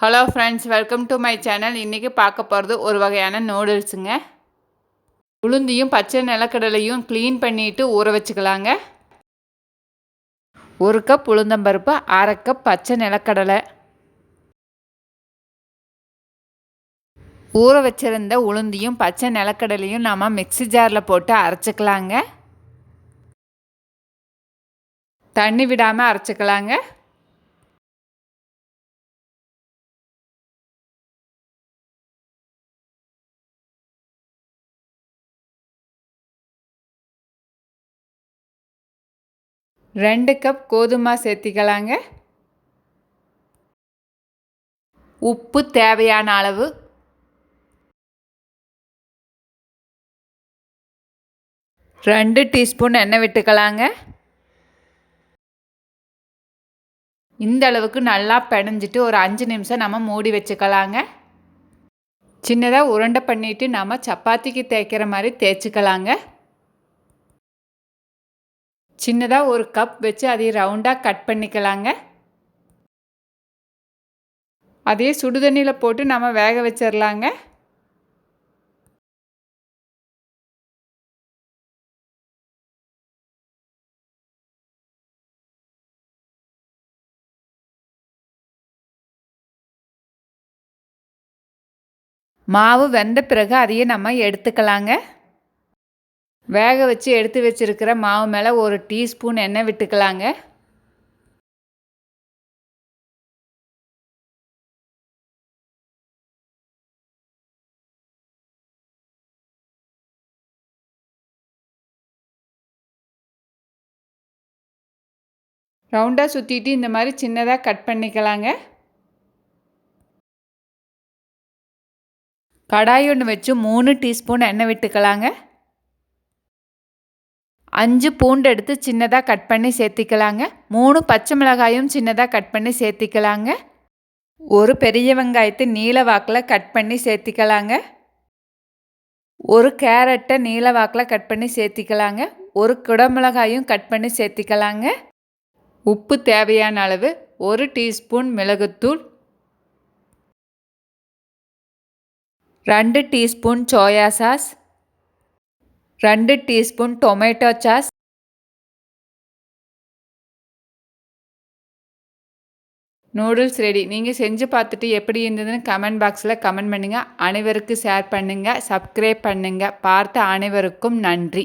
Hello friends welcome to my channel இன்றைக்கி பார்க்க போகிறது ஒரு வகையான நூடுல்ஸுங்க உளுந்தியும் பச்சை நிலக்கடலையும் க்ளீன் பண்ணிவிட்டு ஊற வச்சுக்கலாங்க. ஒரு கப் உளுந்தம்பருப்பு அரை கப் பச்சை நிலக்கடலை. ஊற வச்சுருந்த உளுந்தியும் பச்சை நிலக்கடலையும் நாம் மிக்ஸி ஜாரில் போட்டு அரைச்சிக்கலாங்க. தண்ணி விடாமல் அரைச்சிக்கலாங்க. ரெண்டு கப் கோதுமை சேர்த்திக்கலாங்க. உப்பு தேவையான அளவு. ரெண்டு டீஸ்பூன் எண்ணெய் விட்டுக்கலாங்க. இந்த அளவுக்கு நல்லா பிணைஞ்சிட்டு ஒரு அஞ்சு நிமிஷம் நம்ம மூடி வச்சுக்கலாங்க. சின்னதாக உருண்டை பண்ணிவிட்டு நம்ம சப்பாத்திக்கு தேய்க்கிற மாதிரி தேய்ச்சிக்கலாங்க. சின்னதாக ஒரு கப் வச்சு அதை ரவுண்டாக கட் பண்ணிக்கலாங்க. அதே சுடுதண்ணியில் போட்டு நம்ம வேக வச்சிடலாங்க மாவு வெந்த பிறகு அதையே நம்ம எடுத்துக்கலாங்க. வேக வச்சு எடுத்து வச்சுருக்கிற மாவு மேலே ஒரு டீஸ்பூன் எண்ணெய் விட்டுக்கலாங்க. ரவுண்டாக சுற்றிட்டு இந்த மாதிரி சின்னதாக கட் பண்ணிக்கலாங்க. கடாய் ஒன்று வச்சு மூணு டீஸ்பூன் எண்ணெய் விட்டுக்கலாங்க. அஞ்சு பூண்டு எடுத்து சின்னதாக கட் பண்ணி சேர்த்திக்கலாங்க. மூணு பச்சை மிளகாயும் சின்னதாக கட் பண்ணி சேர்த்திக்கலாங்க. ஒரு பெரிய வெங்காயத்தை நீல வாக்கில் கட் பண்ணி சேர்த்திக்கலாங்க. ஒரு கேரட்டை நீல வாக்கில் கட் பண்ணி சேர்த்திக்கலாங்க. ஒரு குடமிளகாயும் கட் பண்ணி சேர்த்திக்கலாங்க. உப்பு தேவையான அளவு ஒரு டீஸ்பூன் மிளகுத்தூள். ரெண்டு டீஸ்பூன் சோயா சாஸ். ரெண்டு teaspoon tomato sauce. Noodles ready. நீங்கள் செஞ்சு பார்த்துட்டு எப்படி இருந்ததுன்னு கமெண்ட் பாக்ஸில் கமெண்ட் பண்ணுங்கள் அனைவருக்கும் ஷேர் பண்ணுங்கள் சப்ஸ்கிரைப் பண்ணுங்கள் பார்த்த அனைவருக்கும் நன்றி.